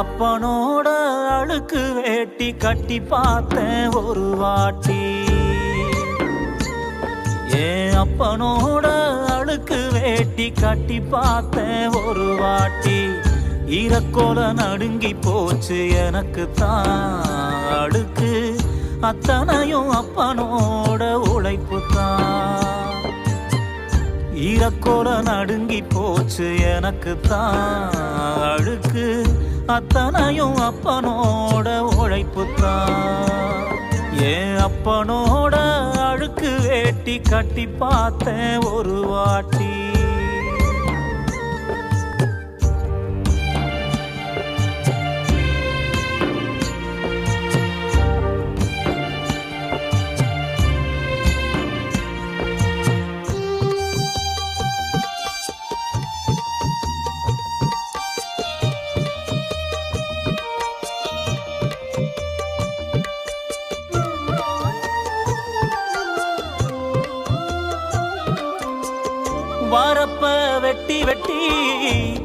அப்பனோட அழுக்கு வேட்டி கட்டி பார்த்தேன் ஒரு வாட்டி. ஏ அப்பனோட அழுக்கு வேட்டி கட்டி பார்த்தேன் ஒரு வாட்டி. ஈரக்கோல நடுங்கி போச்சு எனக்கு தான் அழுக்கு. அத்தனையும் அப்பனோட உழைப்பு தான். ஈரக்கோல நடுங்கி போச்சு எனக்கு தான் அழுக்கு. அத்தனையும் அப்பனோட உழைப்பு தான் அப்பனோட அழுக்கு வேட்டி கட்டி பார்த்தேன் ஒரு வாட்டி. வெட்டி வெட்டி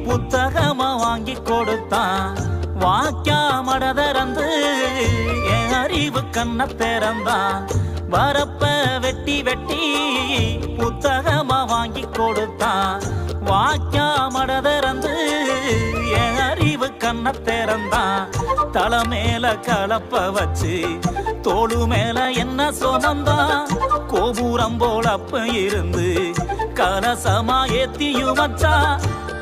புத்தகமா வாங்கி கொடுத்தான். வாக்கியா மடதறந்து என் அறிவு கண்ண திறந்தான். வரப்ப வெட்டி வெட்டி புத்தகமா வாங்கி கொடுத்தான். வாக்கியா மடதறந்து என் அறிவு கண்ண திறந்தான். தலை மேல கலப்ப வச்சு தோளு மேல என்ன சுமந்தான். கோபுரம் போல அப்ப இருந்து கலசமா ஏத்தியும் வச்சா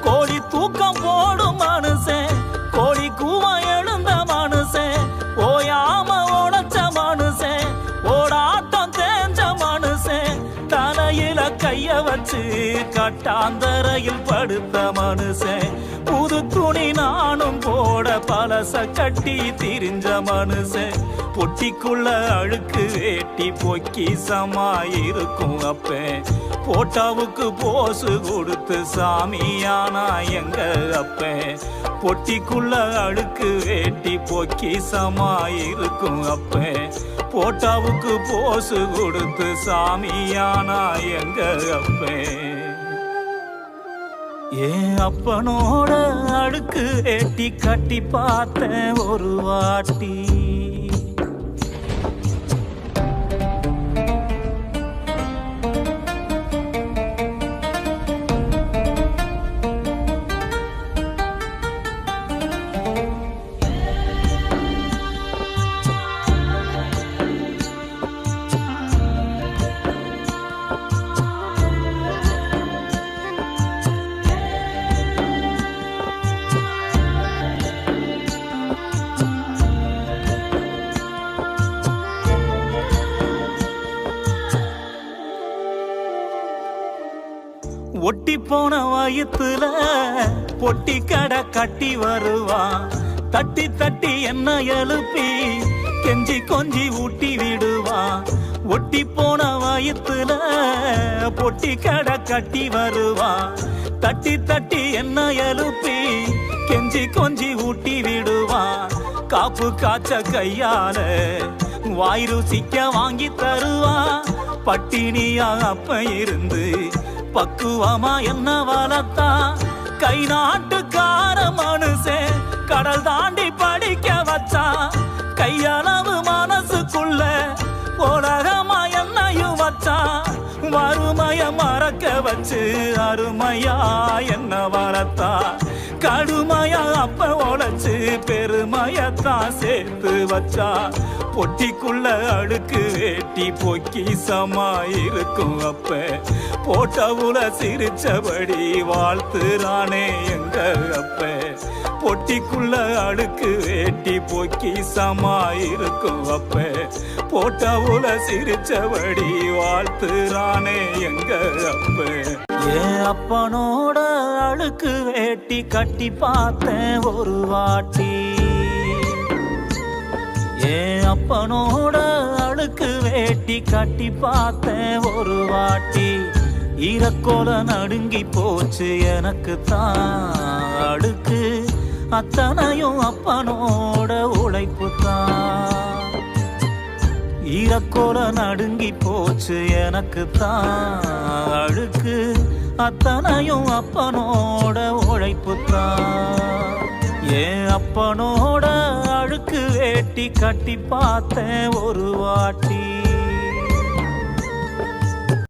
கோழி தூக்கம் போடும் மனுஷன் கோழி கூவ எழுந்த மனுஷன் ஓயாம உழைச்ச மனுஷன் ஓடாட்டம் தேஞ்ச மனுஷன் தலையில கைய வச்சு கட்டாந்தரையில் படுத்த மனுஷன் துணி நானும் போட பலச கட்டி திரிஞ்ச மனுஷன் பொட்டிக்குள்ள அழுக்கு வேட்டி பொக்கி சமாயிருக்கும் அப்பேன் போட்டாவுக்கு போசு கொடுத்து சாமியானா எங்க அப்பேன் பொட்டிக்குள்ள அழுக்கு வேட்டி பொக்கி சமாயிருக்கும் அப்பேன் போட்டாவுக்கு போசு கொடுத்து சாமியானா எங்க அப்பேன் ஏன் அப்பனோட அடுக்கு எட்டி கட்டி பார்த்தேன் ஒரு வாட்டி. ஒட்டி போன வயித்துல பொட்டி கடை கட்டி வருவான். தட்டி தட்டி என்ன எழுப்பி கெஞ்சி கொஞ்சி ஊட்டி விடுவான். ஒட்டி போன வயித்துல பொட்டி கடை கட்டி வருவான். தட்டி தட்டி என்ன எழுப்பி கெஞ்சி கொஞ்சி ஊட்டி விடுவான். காப்பு காய்ச்ச கையால வாய் ருசிக்க வாங்கி தருவான். பட்டினியா அப்ப இருந்து பக்குவமா என்ன வளர்த்தா? கை நாட்டுக்கார மனுஷே கடல் தாண்டி படிக்க வச்சா? கையளவு மனசுக்குள்ள உலகமா என்னையும் வச்சா? வறுமைய மறக்க வச்சு அருமையா என்ன வளர்த்தா? கடுமையா அப்ப உழைச்சு பெருமையத்தான் சேர்த்து வச்சா. பொட்டிக்குள்ள அழுக்கு வேட்டி பொக்கி இருக்கும் அப்ப. போட்டவுல சிரிச்சபடி வாழ்த்துறானே எங்க அப்ப. பொட்டிக்குள்ள அழுக்கு வேட்டி பொக்கி இருக்கும் அப்ப. போட்டவுல சிரிச்சபடி வாழ்த்துறானே எங்க அப்ப. என் அப்பனோட அழுக்கு வேட்டி கட்டி பார்த்தேன் ஒரு வாட்டி. என் அப்பனோட அழுக்கு வேட்டி கட்டி பார்த்தேன் ஒரு வாட்டி. ஈரக்கோல நடுங்கி போச்சு எனக்கு தான் அடுக்கு அத்தனையும் அப்பனோட உழைப்பு தான். ஈரக்கோல நடுங்கி போச்சு எனக்கு தான் அழுக்கு. அத்தனையும் அப்பனோட உழைப்பு தான் என் அப்பனோட அழுக்கு வேட்டி கட்டி பார்த்தேன் ஒரு வாட்டி.